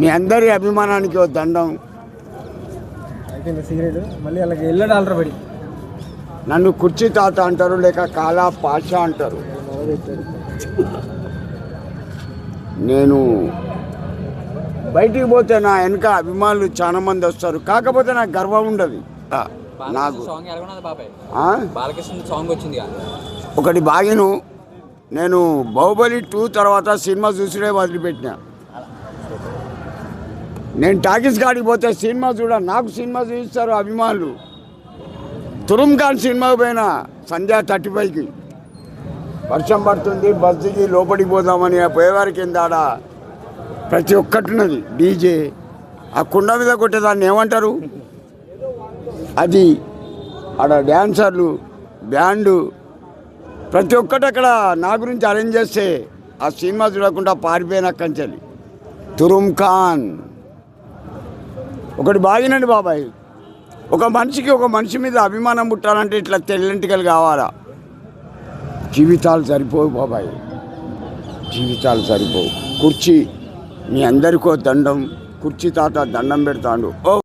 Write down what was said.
మీ అందరి అభిమానానికి ఓ దండం. అయిపోయింది సిగరెట్ మళ్ళీ వాళ్ళకి ఎల్లో డాలర్ పడి నన్ను కుర్చీ తాత అంటారు లేక కాలా పాషా అంటారు. నేను బయటికి పోతే నా వెనక అభిమానులు చాలా మంది వస్తారు. కాకపోతే నాకు గర్వం ఉండదు. నాకు బాలకృష్ణ సాంగ్ ఎలాగున్నది బాబాయ్. ఆ? బాలకృష్ణ సాంగ్ వచ్చింది కదా. ఒకటి బాగిను. నేను బాహుబలి టూ తర్వాత సినిమా చూసుడే వదిలిపెట్టిన. నేను టాకీస్ కాడికి పోతే సినిమా చూడ నాకు సినిమా చూపిస్తారు అభిమానులు. తురుమ్ ఖాన్ సినిమాకి పోయిన సంధ్యా థర్టీ ఫైవ్కి. వర్షం పడుతుంది బస్సుకి లోపలికి పోదామని పోయేవారి కింద ఆడ ప్రతి ఒక్కటిన్నది. డీజే. ఆ కుండ మీద కొట్టేదాన్ని ఏమంటారు? అది ఆడ డ్యాన్సర్లు బ్యాండు. ప్రతి ఒక్కటి అక్కడ నా గురించి అరేంజ్ చేస్తే ఆ సినిమా చూడకుండా పారిపోయిన కంచెలి. తురుమ్ ఖాన్. ఒకటి బాగినండి బాబాయ్. ఒక మనిషికి ఒక మనిషి మీద అభిమానం పుట్టాలంటే ఇట్లా తెల్లంటికలు కావాలా? జీవితాలు సరిపోవు బాబాయ్. జీవితాలు సరిపోవు. కుర్చీ మీ అందరికో దండం. కుర్చీ తాత దండం పెడతాడు. ఓ